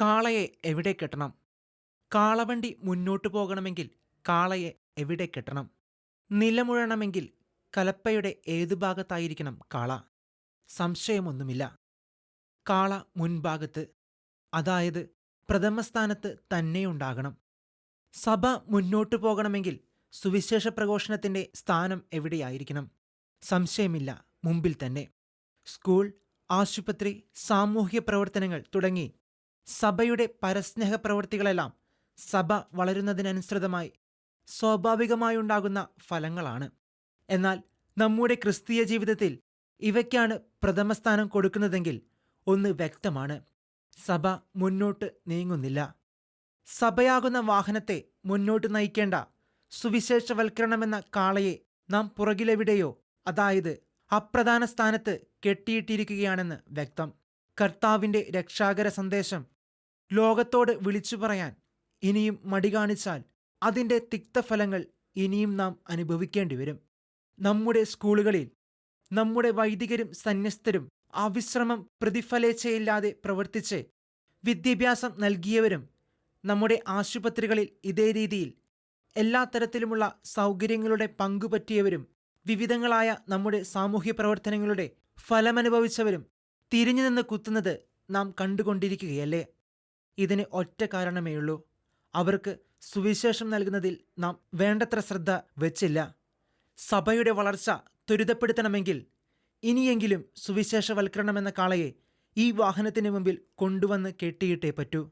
കാളയെ എവിടെ കെട്ടണം? കാളവണ്ടി മുന്നോട്ടു പോകണമെങ്കിൽ കാളയെ എവിടെ കെട്ടണം? നിലമുഴണമെങ്കിൽ കലപ്പയുടെ ഏതു ഭാഗത്തായിരിക്കണം കാള? സംശയമൊന്നുമില്ല. കാള മുൻഭാഗത്ത് അതായത് പ്രഥമസ്ഥാനത്ത് തന്നെയുണ്ടാകണം സഭ മുന്നോട്ടു പോകണമെങ്കിൽ സുവിശേഷ പ്രഘോഷണത്തിന്റെ സ്ഥാനം എവിടെയായിരിക്കണം? സംശയമില്ല മുമ്പിൽ തന്നെ. സ്കൂൾ ആശുപത്രി സാമൂഹ്യ പ്രവർത്തനങ്ങൾ തുടങ്ങി സഭയുടെ പരസ്നേഹ പ്രവൃത്തികളെല്ലാം സഭ വളരുന്നതിനനുസൃതമായി സ്വാഭാവികമായുണ്ടാകുന്ന ഫലങ്ങളാണ്. എന്നാൽ നമ്മുടെ ക്രിസ്തീയ ജീവിതത്തിൽ ഇവയ്ക്കാണ് പ്രഥമസ്ഥാനം കൊടുക്കുന്നതെങ്കിൽ ഒന്ന് വ്യക്തമാണ്. സഭ മുന്നോട്ട് നീങ്ങുന്നില്ല. സഭയാകുന്ന വാഹനത്തെ മുന്നോട്ട് നയിക്കേണ്ട സുവിശേഷവൽക്കരണമെന്ന കാളയെ നാം പുറകിലെവിടെയോ അതായത് അപ്രധാന സ്ഥാനത്ത് കെട്ടിയിട്ടിരിക്കുകയാണെന്ന് വ്യക്തം. കർത്താവിന്റെ രക്ഷാകര സന്ദേശം ലോകത്തോട് വിളിച്ചു പറയാൻ ഇനിയും മടി കാണിച്ചാൽ അതിന്റെ തിക്തഫലങ്ങൾ ഇനിയും നാം അനുഭവിക്കേണ്ടി വരും നമ്മുടെ സ്കൂളുകളിൽ നമ്മുടെ വൈദികരും സന്യസ്തരും അവിശ്രമം പ്രതിഫലേച്ഛയില്ലാതെ പ്രവർത്തിച്ച് വിദ്യാഭ്യാസം നൽകിയവരും നമ്മുടെ ആശുപത്രികളിൽ ഇതേ രീതിയിൽ എല്ലാ തരത്തിലുമുള്ള സൗകര്യങ്ങളുടെ പങ്കുപറ്റിയവരും വിവിധങ്ങളായ നമ്മുടെ സാമൂഹ്യ പ്രവർത്തനങ്ങളുടെ ഫലമനുഭവിച്ചവരും തിരിഞ്ഞു നിന്ന് കുത്തുന്നത് നാം കണ്ടുകൊണ്ടിരിക്കുകയല്ലേ? ഇതിന് ഒറ്റ കാരണമേയുള്ളൂ. അവർക്ക് സുവിശേഷം നൽകുന്നതിൽ നാം വേണ്ടത്ര ശ്രദ്ധ വെച്ചില്ല. സഭയുടെ വളർച്ച ത്വരിതപ്പെടുത്തണമെങ്കിൽ ഇനിയെങ്കിലും സുവിശേഷവൽക്കരണമെന്ന കാളയെ ഈ വാഹനത്തിന് മുമ്പിൽ കൊണ്ടുവന്ന് കെട്ടിയിട്ടേ പറ്റൂ.